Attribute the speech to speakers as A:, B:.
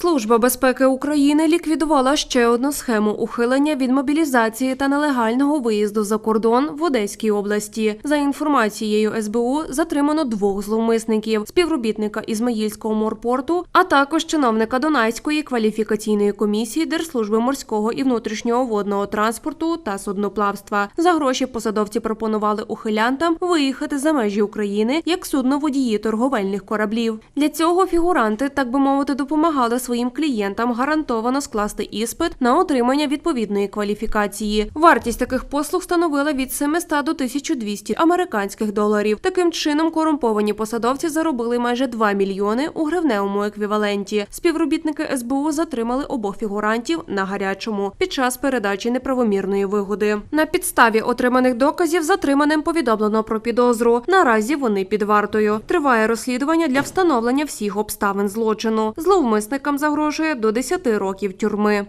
A: Служба безпеки України ліквідувала ще одну схему ухилення від мобілізації та нелегального виїзду за кордон в Одеській області. За інформацією СБУ, затримано двох зловмисників: співробітника Ізмаїльського морпорту, а також чиновника Донайської кваліфікаційної комісії Держслужби морського і внутрішнього водного транспорту та судноплавства. За гроші посадовці пропонували ухилянтам виїхати за межі України як судноводії торговельних кораблів. Для цього фігуранти, так би мовити, допомагали своїм клієнтам гарантовано скласти іспит на отримання відповідної кваліфікації. Вартість таких послуг становила від 700 до 1200 американських доларів. Таким чином, корумповані посадовці заробили майже 2 мільйони у гривневому еквіваленті. Співробітники СБУ затримали обох фігурантів на гарячому під час передачі неправомірної вигоди. На підставі отриманих доказів затриманим повідомлено про підозру. Наразі вони під вартою. Триває розслідування для встановлення всіх обставин злочину. Зловмисникам загрожує до 10 років тюрми.